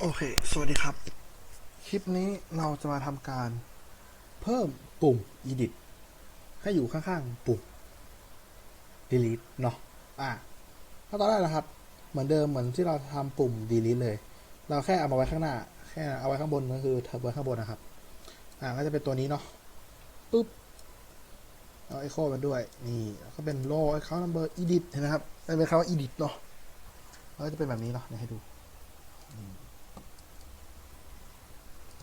โอเค สวัสดีครับ คลิปนี้เราจะมาทำการเพิ่มปุ่ม edit ให้อยู่ข้างๆ ปุ่ม delete เนาะ อะถ้าตอนแรกนะครับ เหมือนเดิมเหมือนที่เราทำปุ่ม delete เลย เราแค่เอามาไว้ข้างหน้า แค่เอาไว้ข้างบนก็คือทับไว้ข้างบนนะครับ อะก็จะเป็นตัวนี้เนาะ ปุ๊บ เอาไอโคมันด้วย นี่ก็เป็นโล่ account number edit เห็นไหมครับเป็นคำว่า edit เนาะแล้วก็จะเป็นแบบนี้เนาะ ให้ดู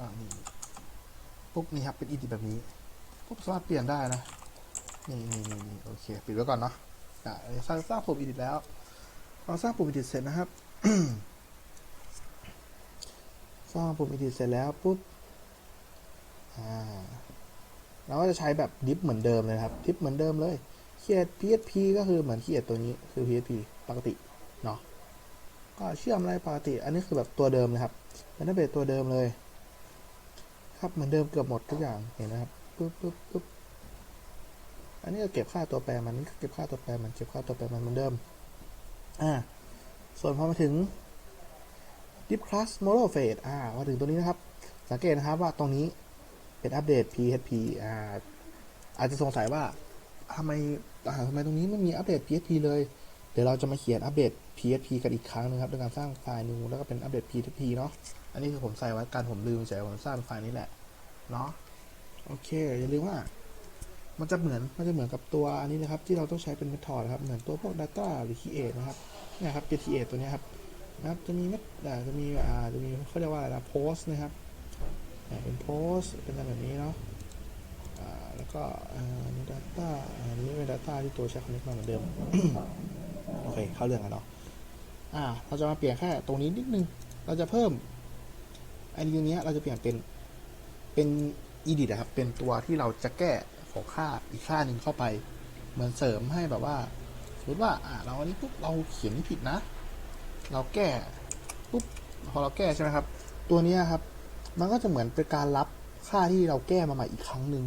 อ่านี่ปุ๊บนี่ครับเป็นอีดิแบบนี้ปุ๊บสามารถเปลี่ยนได้นะนี่นี่นี่นี่โอเค ปิดไว้ก่อนเนาะอ่าสร้างสร้างปุ่มอีดิแล้วพอสร้างปุ่มอีดิเสร็จนะครับสร้างปุ่มอีดิเสร็จแล้วปุ๊บอ่าเราก็จะใช้แบบดิฟเหมือนเดิมเลยครับดิฟเหมือนเดิมเลยเขียน PHP ก็คือเหมือนเขียนตัวนี้คือ PHP ปกติเนาะก็เชื่อมอะไรปกติ อันนี้คือแบบตัวเดิมเลยครับ มันได้เป็นตัวเดิมเลย ครับเหมือนเดิมเกือบหมดทุกอย่างเห็นนะครับปุ๊บปุ๊บปุ๊บอันนี้ก็เก็บค่าตัวแปรมันนี่ก็เก็บค่าตัวแปรมันเก็บค่าตัวแปรมันเหมือนเดิมอ่าส่วนพอมาถึง deep class model phase อ่ามาถึงตัวนี้นะครับ สังเกตนะครับว่าตรงนี้เป็นอัปเดต PHP อ่าอาจจะสงสัยว่าทำไมทำไมตรงนี้ไม่มีอัปเดต PHP เลย เดี๋ยวเราจะมาเขียนอัปเดต PHP กันอีกครั้งนึงครับด้วยการสร้างไฟล์นึงแล้วก็เป็นอัปเดต PHP เนาะอันนี้คือผมใส่ไว้การผมลืมใส่ผมสร้างไฟล์นี้แหละเนาะโอเคอย่าลืมว่า มันจะเหมือนมันจะเหมือนกับตัวอันนี้นะครับ ที่เราต้องใช้เป็น method นะครับเหมือนตัวพวก data หรือ create นะครับเนี่ยครับเป็น create ตัวนี้ครับนะครับจะมีเม็ดจะมีอ่าจะมีเขาเรียกว่าอะไรนะ post นะครับอ่าเป็น post เป็นอะไรแบบนี้เนาะแล้วก็อ่านี่ data อ่าอันนี้เป็น data ที่ตัวใช้ connect มาเหมือนเดิม โอเค เข้าเรื่องกันเนาะ อ่าเราจะมาเปลี่ยนแค่ตรงนี้นิดนึง เราจะเพิ่มอันนี้เนี้เราจะเปลี่ยนเป็นเป็น edit อะครับ เป็นตัวที่เราจะแก้ของค่าอีกค่าหนึ่งเข้าไป เหมือนเสริมให้แบบว่าสมมติว่าอ่าเราอันนี้ปุ๊บเราเขียนนี่ผิดนะ เราแก้ปุ๊บพอเราแก้ใช่ไหมครับ ตัวนี้ครับ มันก็จะเหมือนเป็นการรับค่าที่เราแก้มาใหม่อีกครั้งหนึ่ง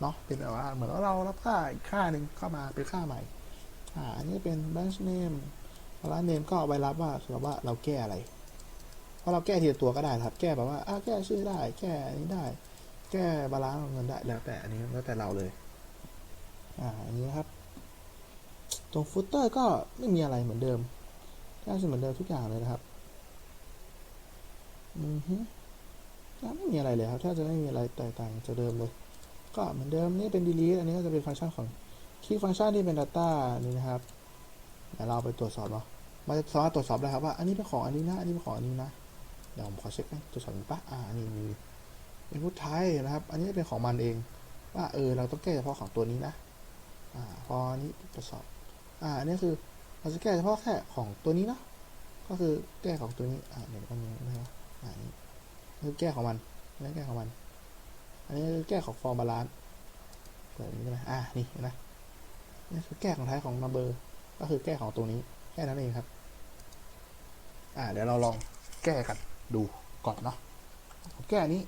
เนาะเป็นแบบว่าเหมือนว่าเรารับค่าอีกค่าหนึ่งเข้ามาเป็นค่าใหม่อ่าอันนี้เป็น branch name ร้านเนมก็ไว้รับว่าสำหรับว่าเราแก้อะไร เพราะเราแก้ทีละตัวก็ได้ครับ แก้แบบว่าอะแก้ชื่อได้ แก้อันนี้ได้ แก้บาลานซ์เงินได้แล้วแต่อันนี้แล้วแต่เราเลย อ่าอันนี้นะครับ ตรงฟุตเตอร์ก็ไม่มีอะไรเหมือนเดิมแค่เหมือนเดิมทุกอย่างเลยนะครับ อือฮึไม่มีอะไรเลยครับแทบจะไม่มีอะไรแตกต่างจากเดิมเลย ก็เหมือนเดิมนี่เป็น delete อันนี้ก็จะเป็นฟังก์ชันของคีย์ฟังก์ชันที่เป็น data นี่นะครับเดี๋ยวเราไปตรวจสอบเนาะ มันจะสามารถตรวจสอบได้ครับว่าอันนี้เป็นของอันนี้นะอันนี้เป็นของอันนี้นะเดี๋ยวผมขอเช็คนะตรวจสอบปะอ่านี่มีเป็นพุทไทยนะครับ อันนี้เป็นของมันเอง ว่าเออเราต้องแก้เฉพาะของตัวนี้นะอ่าพออันนี้ตรวจสอบอ่าอันนี้คือเราจะแก้เฉพาะแค่ของตัวนี้นะก็คือแก้ของตัวนี้อ่าเดี๋ยวมันมีนะครับอ่านี่คือแก้ของมันนนี้แก้ของมัน อันนี้คือแก้ของฟอร์มบาลานซ์แบบนี้ใช่ไหมอ่านี่เห็นไหมนี่คือแก้ของท้ายของ number ก็คือแก้ของตัวนี้แค่นั้นเองครับ อ่าเดี๋ยวเราลองแก้กันดูก่อนเนาะผมแก้อนี้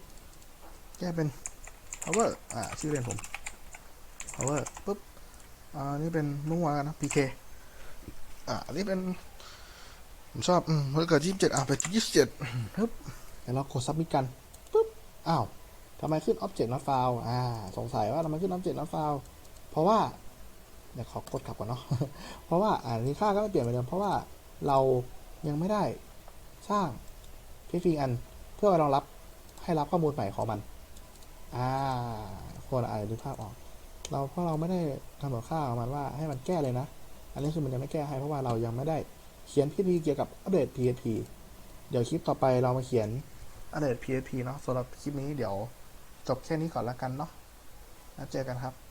แก้เป็น power อ่าชื่อเล่นผม power ปุ๊บอ่านี่เป็นนุ่งวากันนะ pk อ่าอันนี้เป็นผมชอบอืมวันเกิดยี่สิบเจ็ดอ่าไปยี่สิบเจ็ดปึ๊บเดี๋ยวเรากด submit กันปุ๊บอ้าวทำไมขึ้น object not found อ่า สงสัยว่าทำไมขึ้น object not found เพราะว่าเดี๋ยวขอกดกลับก่อนเนาะเพราะว่าอ่านี้ค่าก็ไม่เปลี่ยนเหมือนเดิมเพราะว่าเรา ยังไม่ได้สร้างพีฟีอันเพื่อรองรับให้รับข้อมูลใหม่ของมันอ่าคนอาจจะดูภาพออก เราเพราะเราไม่ได้กำหนดค่าของมันว่าให้มันแก้เลยนะ อันนี้คือมันยังไม่แก้ให้เพราะว่าเรายังไม่ได้เขียน PHP เกี่ยวกับอัปเดต PHP เดี๋ยวคลิปต่อไปเรามาเขียนอัปเดต PHP เนาะสำหรับคลิปนี้เดี๋ยวจบแค่นี้ก่อนละกันเนาะแล้วเจอกันครับ